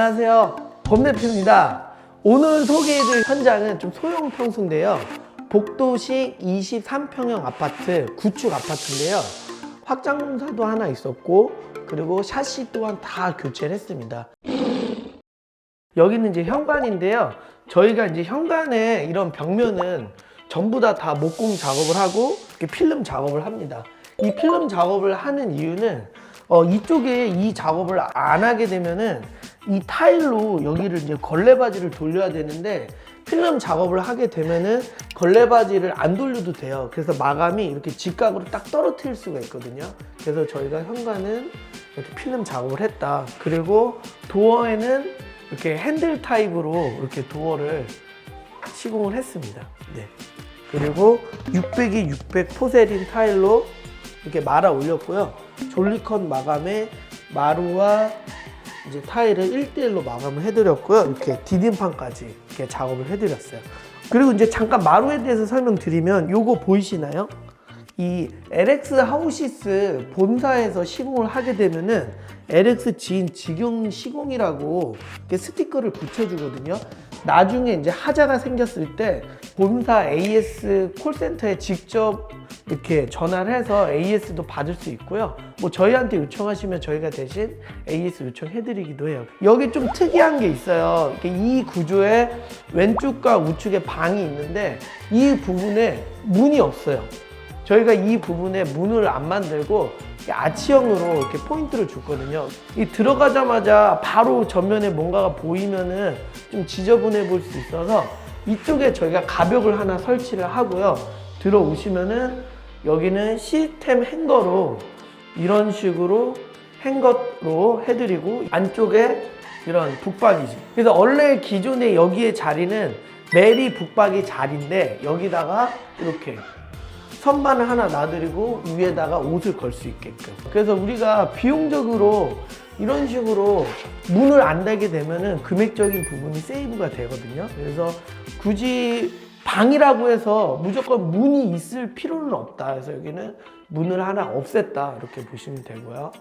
안녕하세요. 범대표입니다. 오늘 소개해드릴 현장은 좀 소형 평수인데요. 복도식 23평형 아파트, 구축 아파트인데요. 확장 공사도 하나 있었고, 그리고 샤시 또한 다 교체를 했습니다. 여기는 이제 현관인데요. 저희가 이제 현관에 이런 벽면은 전부 다 다 목공 작업을 하고 이렇게 필름 작업을 합니다. 이 필름 작업을 하는 이유는 어, 이쪽에 이 작업을 안 하게 되면은 이 타일로 여기를 이제 걸레바지를 돌려야 되는데 필름 작업을 하게 되면은 걸레바지를 안 돌려도 돼요. 그래서 마감이 이렇게 직각으로 딱 떨어뜨릴 수가 있거든요. 그래서 저희가 현관은 이렇게 필름 작업을 했다. 그리고 도어에는 이렇게 핸들 타입으로 이렇게 도어를 시공을 했습니다. 네. 그리고 600이 600 포세린 타일로 이렇게 말아 올렸고요. 졸리컷 마감에 마루와 이제 타일을 1대1로 마감을 해드렸고요. 이렇게 디딤판까지 이렇게 작업을 해드렸어요. 그리고 이제 잠깐 마루에 대해서 설명드리면 요거 보이시나요? 이 LX 하우시스 본사에서 시공을 하게 되면은 LX 지인 직영 시공이라고 스티커를 붙여주거든요. 나중에 이제 하자가 생겼을 때 본사 AS 콜센터에 직접 이렇게 전화를 해서 AS도 받을 수 있고요. 뭐 저희한테 요청하시면 저희가 대신 AS 요청해드리기도 해요. 여기 좀 특이한 게 있어요. 이 구조에 왼쪽과 우측에 방이 있는데 이 부분에 문이 없어요. 저희가 이 부분에 문을 안 만들고 아치형으로 이렇게 포인트를 줬거든요. 이 들어가자마자 바로 전면에 뭔가가 보이면은 좀 지저분해 보일 수 있어서 이쪽에 저희가 가벽을 하나 설치를 하고요. 들어오시면은 여기는 시스템 행거로 이런 식으로 행거로 해드리고 안쪽에 이런 북박이지. 그래서 원래 기존의 여기의 자리는 메리 북박이 자리인데 여기다가 이렇게 선반을 하나 놔드리고 위에다가 옷을 걸 수 있게끔. 그래서 우리가 비용적으로 이런 식으로 문을 안 달게 되면은 금액적인 부분이 세이브가 되거든요. 그래서 굳이 방이라고 해서 무조건 문이 있을 필요는 없다. 그래서 여기는 문을 하나 없앴다. 이렇게 보시면 되고요.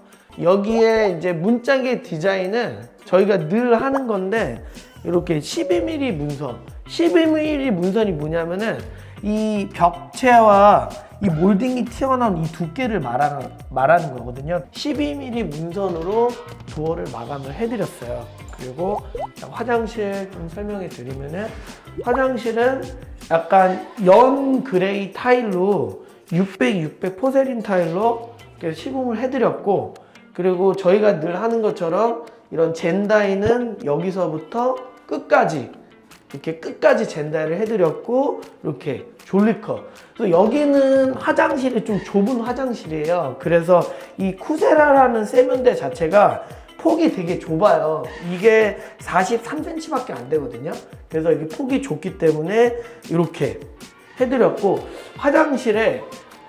여기에 이제 문짝의 디자인은 저희가 늘 하는 건데 이렇게 12mm 문선. 12mm 문선이 뭐냐면은 이 벽체와 이 몰딩이 튀어나온 이 두께를 말하는, 말하는 거거든요. 12mm 문선으로 도어를 마감을 해드렸어요. 그리고 화장실 좀 설명해 드리면은 화장실은 약간 연 그레이 타일로 600, 600 포세린 타일로 시공을 해드렸고 그리고 저희가 늘 하는 것처럼 이런 젠다이는 여기서부터 끝까지 이렇게 끝까지 젠다를 해드렸고 이렇게 졸리커. 그래서 여기는 화장실이 좀 좁은 화장실이에요. 그래서 이 쿠세라라는 세면대 자체가 폭이 되게 좁아요. 이게 43cm밖에 안 되거든요. 그래서 이게 폭이 좁기 때문에 이렇게 해드렸고 화장실에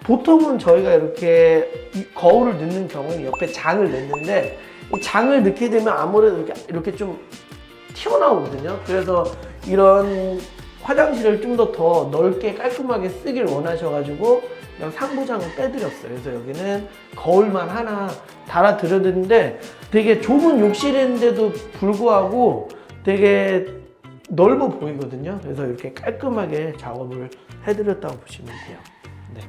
보통은 저희가 이렇게 이 거울을 넣는 경우는 옆에 장을 넣는데 이 장을 넣게 되면 아무래도 이렇게, 이렇게 좀 튀어나오거든요. 그래서 이런 화장실을 좀 더 더 넓게 깔끔하게 쓰길 원하셔가지고 그냥 상부장을 빼드렸어요. 그래서 여기는 거울만 하나 달아드렸는데 되게 좁은 욕실인데도 불구하고 되게 넓어 보이거든요. 그래서 이렇게 깔끔하게 작업을 해드렸다고 보시면 돼요. 네.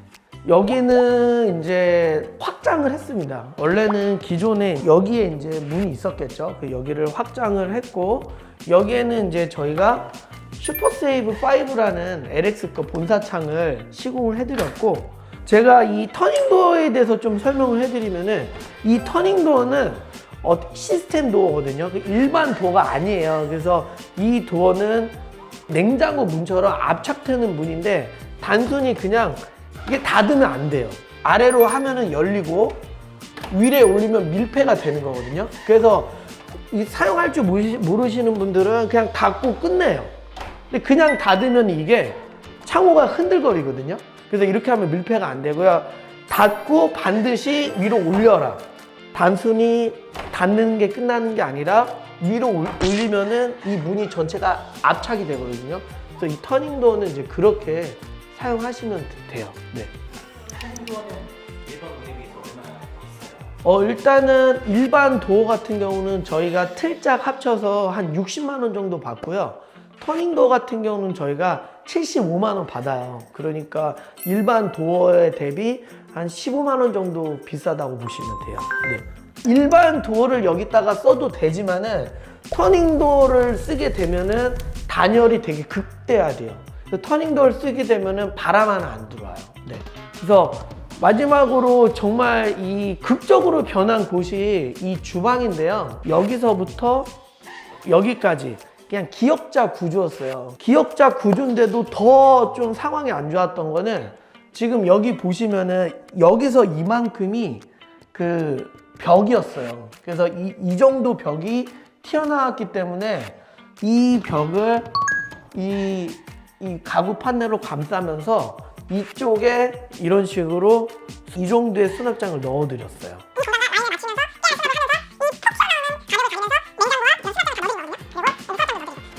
여기는 이제 확장을 했습니다. 원래는 기존에 여기에 이제 문이 있었겠죠. 그 여기를 확장을 했고 여기에는 이제 저희가 슈퍼세이브 5라는 LX급 본사창을 시공을 해드렸고 제가 이 터닝도어에 대해서 좀 설명을 해드리면은 이 터닝도어는 어, 시스템 도어거든요. 그 일반 도어가 아니에요. 그래서 이 도어는 냉장고 문처럼 압착되는 문인데 단순히 그냥 이게 닫으면 안 돼요. 아래로 하면은 열리고 위에 올리면 밀폐가 되는 거거든요. 그래서 이 사용할 줄 모르시- 모르시는 분들은 그냥 닫고 끝내요. 근데 그냥 닫으면 이게 창호가 흔들거리거든요. 그래서 이렇게 하면 밀폐가 안 되고요. 닫고 반드시 위로 올려라. 단순히 닫는 게 끝나는 게 아니라 위로 올- 올리면은 이 문이 전체가 압착이 되거든요. 그래서 이 터닝도어는 이제 그렇게 사용하시면 돼요. 네. 어, 일단은 일반 도어 같은 경우는 저희가 틀짝 합쳐서 한 60만 원 정도 받고요. 터닝 도어 같은 경우는 저희가 75만 원 받아요. 그러니까 일반 도어에 대비 한 15만 원 정도 비싸다고 보시면 돼요. 네. 일반 도어를 여기다가 써도 되지만은 터닝 도어를 쓰게 되면은 단열이 되게 극대화돼요. 그래서 터닝 도어를 쓰게 되면은 바람 하나 안 들어와요. 네. 그래서 마지막으로 정말 이 극적으로 변한 곳이 이 주방인데요. 여기서부터 여기까지 그냥 기역자 구조였어요. 기역자 구조인데도 더 좀 상황이 안 좋았던 거는 지금 여기 보시면은 여기서 이만큼이 그 벽이었어요. 그래서 이, 이 정도 벽이 튀어나왔기 때문에 이 벽을 이, 이 가구 판넬로 감싸면서 이쪽에 이런 식으로 이 정도의 수납장을 넣어드렸어요.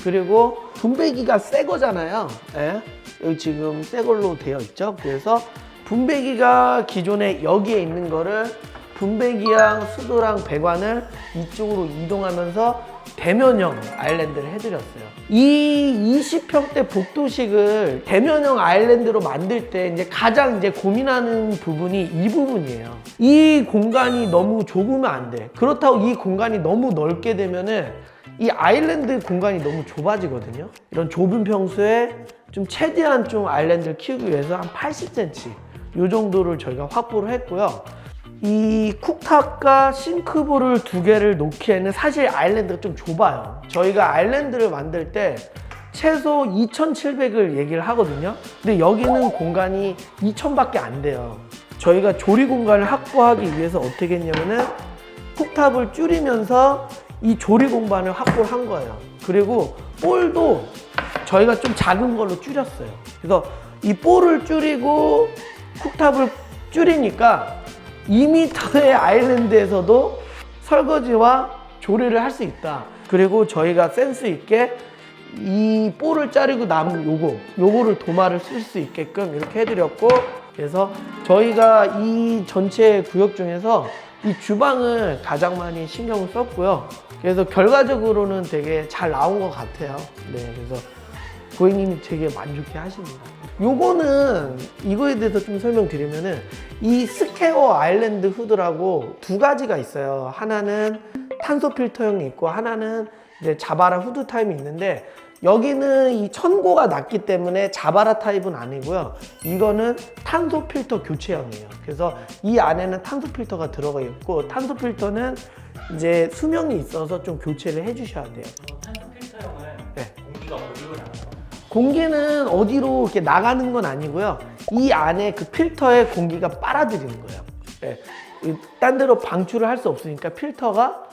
그리고 분배기가 새 거잖아요. 예? 여기 지금 새 걸로 되어 있죠. 그래서 분배기가 기존에 여기에 있는 거를 분배기랑 수도랑 배관을 이쪽으로 이동하면서 대면형 아일랜드를 해드렸어요. 이 20평대 복도식을 대면형 아일랜드로 만들 때 이제 가장 이제 고민하는 부분이 이 부분이에요. 이 공간이 너무 좁으면 안 돼. 그렇다고 이 공간이 너무 넓게 되면은 이 아일랜드 공간이 너무 좁아지거든요. 이런 좁은 평수에 좀 최대한 좀 아일랜드를 키우기 위해서 한 80cm 이 정도를 저희가 확보를 했고요. 이 쿡탑과 싱크볼을 두 개를 놓기에는 사실 아일랜드가 좀 좁아요. 저희가 아일랜드를 만들 때 최소 2,700을 얘기를 하거든요. 근데 여기는 공간이 2,000밖에 안 돼요. 저희가 조리 공간을 확보하기 위해서 어떻게 했냐면은 쿡탑을 줄이면서 이 조리 공간을 확보를 한 거예요. 그리고 볼도 저희가 좀 작은 걸로 줄였어요. 그래서 이 볼을 줄이고 쿡탑을 줄이니까 2m의 아일랜드에서도 설거지와 조리를 할 수 있다. 그리고 저희가 센스 있게 이 볼을 자르고 남은 요거, 요거를 도마를 쓸 수 있게끔 이렇게 해드렸고, 그래서 저희가 이 전체 구역 중에서 이 주방을 가장 많이 신경을 썼고요. 그래서 결과적으로는 되게 잘 나온 것 같아요. 네, 그래서 고객님이 되게 만족해 하십니다. 요거는 이거에 대해서 좀 설명드리면은 이 스퀘어 아일랜드 후드라고 두 가지가 있어요. 하나는 탄소 필터형이 있고 하나는 이제 자바라 후드 타입이 있는데 여기는 이 천고가 낮기 때문에 자바라 타입은 아니고요. 이거는 탄소 필터 교체형이에요. 그래서 이 안에는 탄소 필터가 들어가 있고 탄소 필터는 이제 수명이 있어서 좀 교체를 해주셔야 돼요. 공기는 어디로 이렇게 나가는 건 아니고요. 이 안에 그 필터에 공기가 빨아들이는 거예요. 네. 이딴 데로 방출을 할 수 없으니까 필터가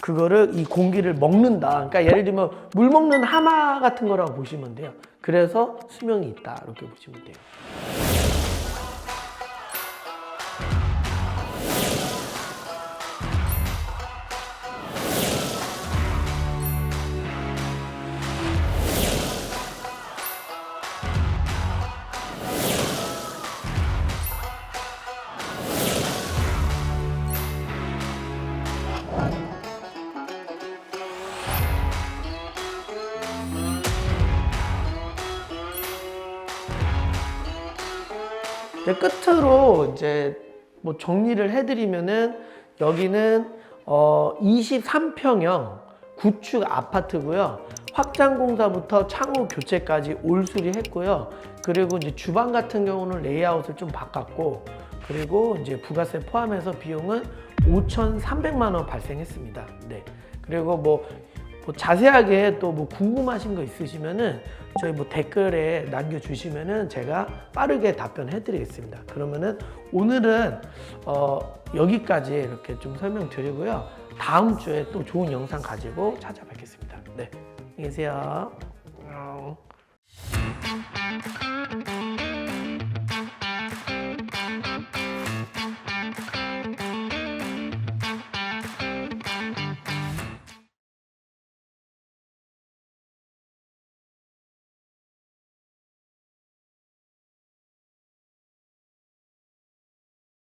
그거를 이 공기를 먹는다. 그러니까 예를 들면 물 먹는 하마 같은 거라고 보시면 돼요. 그래서 수명이 있다. 이렇게 보시면 돼요. 끝으로 이제 뭐 정리를 해드리면은 여기는 어 23평형 구축 아파트고요. 확장 공사부터 창호 교체까지 올수리 했고요. 그리고 이제 주방 같은 경우는 레이아웃을 좀 바꿨고 그리고 이제 부가세 포함해서 비용은 5,300만 원 발생했습니다. 네. 그리고 뭐, 뭐 자세하게 또 뭐 궁금하신 거 있으시면은 저희 뭐 댓글에 남겨주시면은 제가 빠르게 답변해 드리겠습니다. 그러면은 오늘은 어 여기까지 이렇게 좀 설명드리고요. 다음 주에 또 좋은 영상 가지고 찾아뵙겠습니다. 네. 안녕히 계세요. 어.